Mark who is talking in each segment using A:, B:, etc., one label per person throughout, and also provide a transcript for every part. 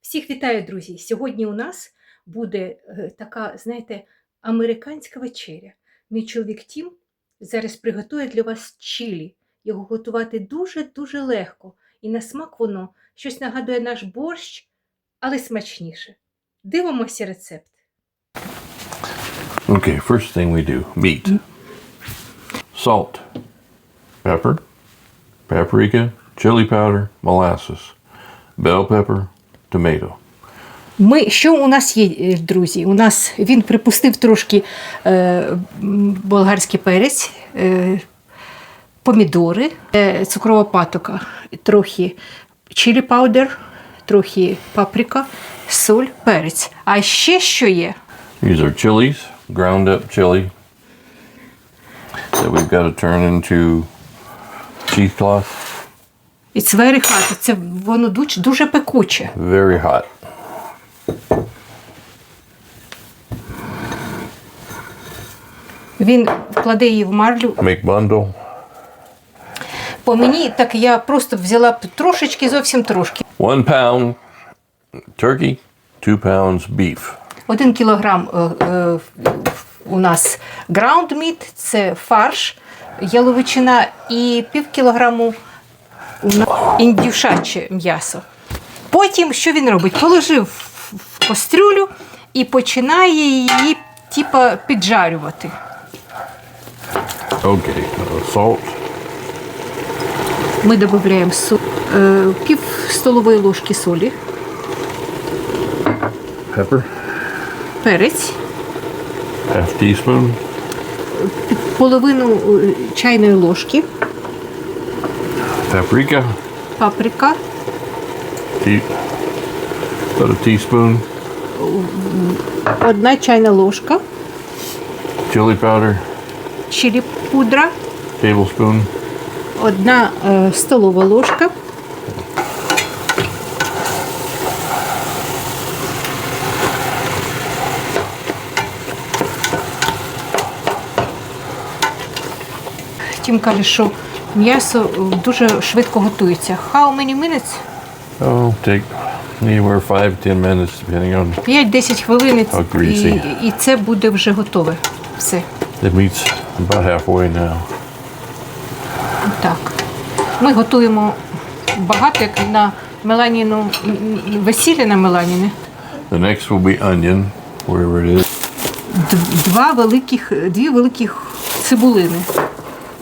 A: Всіх вітаю, друзі! Сьогодні у нас буде е, така, знаєте, американська вечеря. Мій чоловік Тім зараз приготує для вас чилі. Його готувати дуже-дуже легко. І на смак воно щось нагадує наш борщ, але смачніше. Дивимося рецепт.
B: Okay, first thing we do meat, salt, pepper, paprika, chili powder, molasses, bell pepper, tomato.
A: Ми, що у нас є, е, друзі? У нас він припустив трошки е, болгарський перець, е, помідори, е, цукрова патока, трохи чилі паудер, трохи паприка, соль, перець. А ще що є?
B: These are chilies, ground up chili that we've got to turn into cheesecloth.
A: It's very hot. Це воно дуже, дуже пекуче.
B: Very hot.
A: Він вкладе її в марлю.
B: Make bundle.
A: По мені так я просто взяла трошечки, зовсім трошки.
B: One pound turkey, two pounds beef.
A: Один кілограм е, е, у нас ground meat, це фарш, яловичина і пів кілограму у нас індюшаче м'ясо. Потім що він робить? Положив в- кастрюлю і починає її типа піджарювати.
B: Okay, uh, salt,
A: Ми додаємо со- е, пів столової ложки солі,
B: pepper,
A: перець,
B: half teaspoon,
A: половину е, чайної ложки,
B: paprika,
A: паприка,
B: tea, about a teaspoon,
A: одна чайна ложка,
B: chili powder,
A: чилі пудра,
B: tablespoon,
A: одна е, столова ложка, Тім що м'ясо е, дуже швидко готується. How many minutes?
B: Oh, take anywhere five, ten minutes, depending on
A: 5-10 хвилин і,
B: How greasy.
A: і, і це буде вже готове. Все.
B: the meat's about halfway now.
A: Так. Ми готуємо багато, як на Меланіну весілля на Меланіни.
B: The next will be onion, wherever it is.
A: Два великих, дві великих цибулини.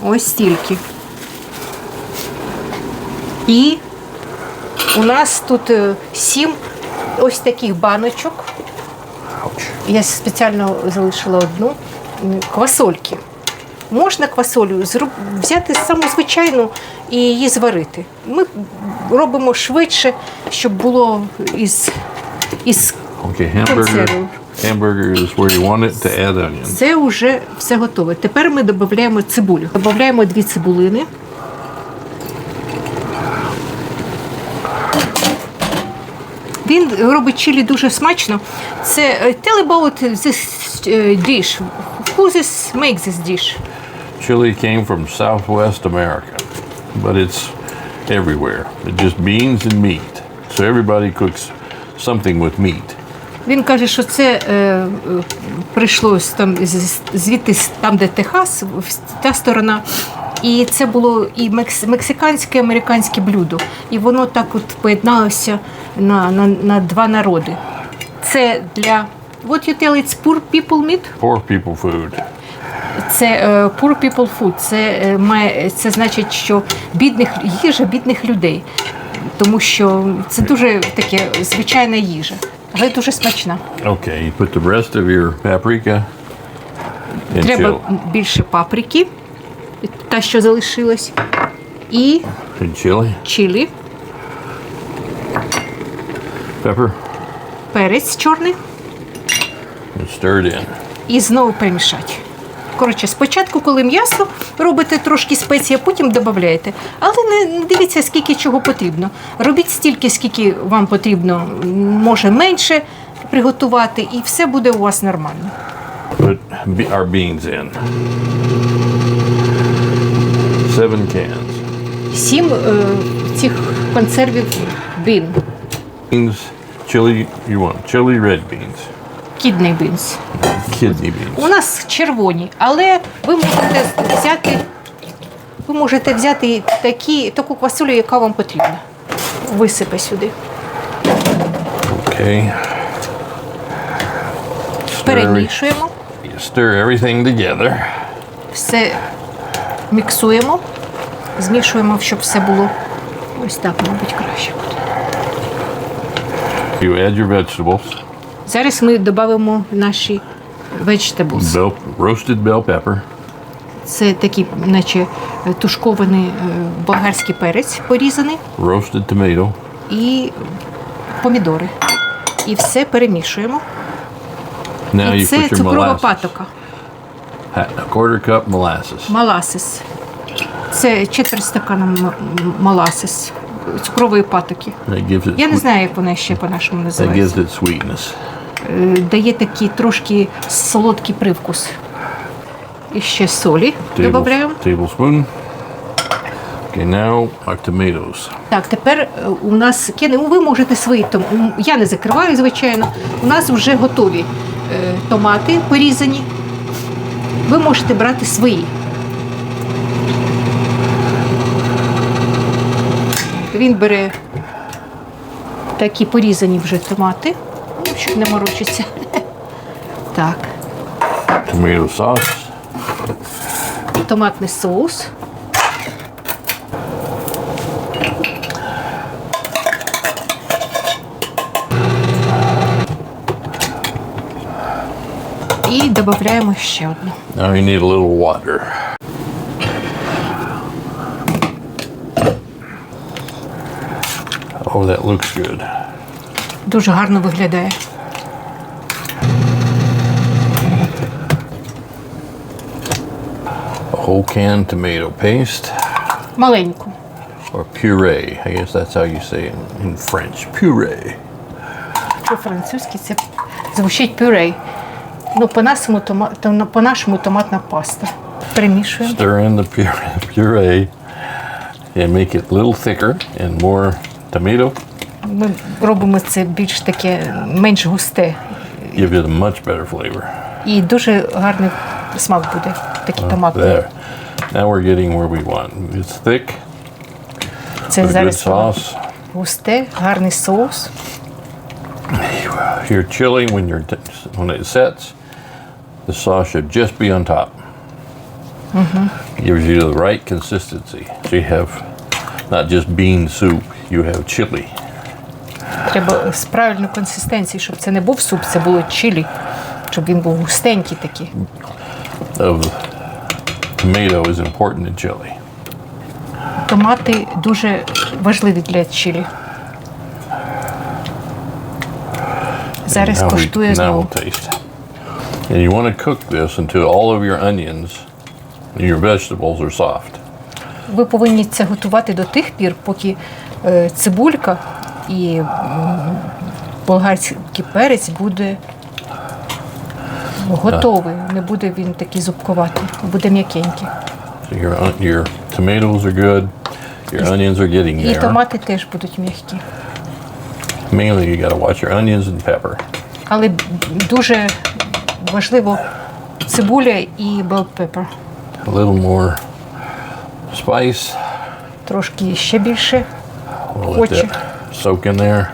A: Ось стільки. І у нас тут е, сім ось таких баночок. Я спеціально залишила одну квасольки. Можна квасолю взяти саму звичайну і її зварити. Ми робимо швидше, щоб було із, із
B: Okay, hamburger. Hamburger is where you want it to add onions.
A: Це вже все готове. Тепер ми додаємо цибулю. Додаємо дві цибулини. Він робить чилі дуже смачно. Це е, tell about this е, dish. Who this makes this dish?
B: Chili came from Southwest America, but it's everywhere. It's just beans and meat. So everybody cooks something with meat.
A: Він каже, що це е, е, прийшло там звідти там, де Техас, та сторона. І це було і мекс, мексиканське, і американське блюдо. І воно так от поєдналося на, на, на два народи. Це для what you tell it's poor people meat?
B: Poor people food.
A: Це е, poor people food. Це е, має це значить, що бідних їжа бідних людей. Тому що це дуже таке звичайна їжа, але дуже смачна.
B: Okay, you put the rest of your paprika
A: Треба
B: chili.
A: більше паприки, та, що залишилась, і
B: chili,
A: чилі,
B: pepper,
A: перець чорний
B: and stir it in.
A: і знову перемішати. Коротше, спочатку, коли м'ясо робите трошки спеції, а потім додаєте. Але не, не дивіться, скільки чого потрібно. Робіть стільки, скільки вам потрібно, може менше приготувати, і все буде у вас нормально.
B: Put our beans in. Seven cans.
A: Сім е, цих консервів бін.
B: Beans chili, you want chili red beans,
A: Кідний бінс.
B: kidney beans.
A: У нас червоні, але ви можете взяти, ви можете взяти такі, таку квасолю, яка вам потрібна. Висипи сюди.
B: Okay. Stir,
A: Перемішуємо,
B: stir everything together.
A: все міксуємо, змішуємо, щоб все було ось так, мабуть, краще буде.
B: You add your vegetables,
A: Зараз ми додамо наші vegetables.
B: bell, roasted bell pepper,
A: Це такий, наче тушкований е, болгарський перець порізаний
B: roasted tomato,
A: і помідори. І все перемішуємо.
B: now
A: І
B: you
A: це
B: put your
A: цукрова
B: molasses.
A: патока,
B: A quarter cup molasses.
A: маласис. Це четверть стакана м- м- маласис, цукрової патоки.
B: That gives it,
A: Я не знаю, як вона ще по-нашому
B: that
A: називається.
B: gives it sweetness.
A: Е, Дає такий трошки солодкий привкус. І ще солі
B: Table-
A: додаємо.
B: tablespoon. Okay, now our tomatoes.
A: Так, тепер е, у нас кени, ви можете свої том. м, Я не закриваю, звичайно. У нас вже готові е, томати порізані. Ви можете брати свої. Він бере такі порізані вже томати, ну, щоб не морочиться. Так, томатний соус. І додаємо ще одну.
B: Now you need a little water. Oh, that looks good.
A: Дуже гарно виглядає.
B: A whole can tomato paste
A: Маленьку.
B: or puree. I guess that's how you say it in, in French. Puree.
A: По-французьки це звучить пюрей. Ну, по-нашому, тома... то- по-нашому томатна паста. Перемішуємо.
B: Stir in the puree, puree and make it a little thicker and more tomato.
A: Ми робимо це більш таке менш густе.
B: Give it a much better flavor.
A: І дуже гарний смак буде. Такий томатний.
B: There. Now we're getting where we want. It's thick.
A: Це зараз
B: sauce.
A: густе, гарний соус.
B: Your chili, when you're when it sets, the sauce should just be on top. Gives you the right consistency. So you have not just bean soup, you have chili.
A: Треба з правильною консистенцією, щоб це не був суп, це було чилі, щоб він був густенький такий.
B: Of tomato is important in chili.
A: Томати дуже важливі для чилі. Зараз коштує знову.
B: taste. And you want to cook this until all of your onions and your vegetables are soft.
A: Ви повинні це готувати до тих пір, поки е, цибулька і м, болгарський перець буде готовий. Не буде він такий зубковатий, буде м'якенький.
B: So your on- your tomatoes are good. Your onions are getting
A: І
B: there.
A: томати теж будуть м'які.
B: Mainly, you got to watch your onions and pepper.
A: Але дуже важливо цибуля і bell pepper.
B: A little more spice.
A: Трошки ще більше.
B: We'll let
A: Хоче.
B: that soak in there.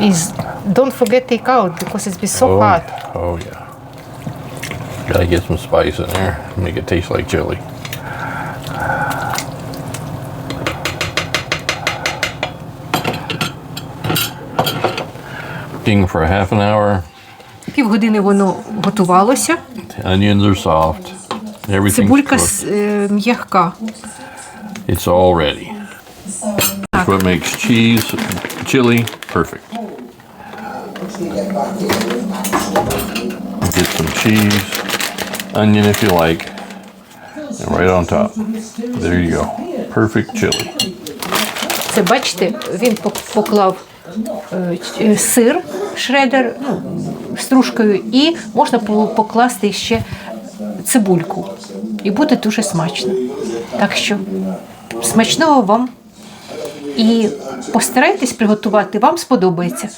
A: І з- don't forget take out because it's be so
B: Oh,
A: hot.
B: yeah. oh yeah. Gotta get some spice in there. Make it taste like chili. Cooking for a half an hour.
A: Півгодини воно готувалося.
B: The onions are soft. Everything's
A: Цибулька
B: cooked.
A: с- е, м'ягка.
B: It's all ready. That's what makes cheese, chili, perfect. Get some cheese, onion if you like, and right on top. There you go. Perfect chili.
A: Це бачите, він пок- поклав е, ч- е, сир, шредер ну, стружкою, і можна покласти ще цибульку. І буде дуже смачно. Так що смачного вам І постарайтесь приготувати, вам сподобається.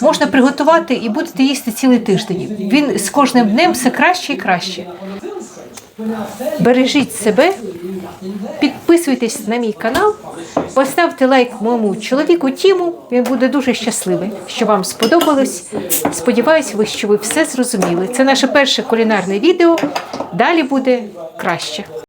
A: Можна приготувати і будете їсти цілий тиждень. Він з кожним днем все краще і краще. Бережіть себе, підписуйтесь на мій канал, поставте лайк моєму чоловіку Тіму. Він буде дуже щасливий, що вам сподобалось. Сподіваюсь, ви, що ви все зрозуміли. Це наше перше кулінарне відео. Далі буде краще.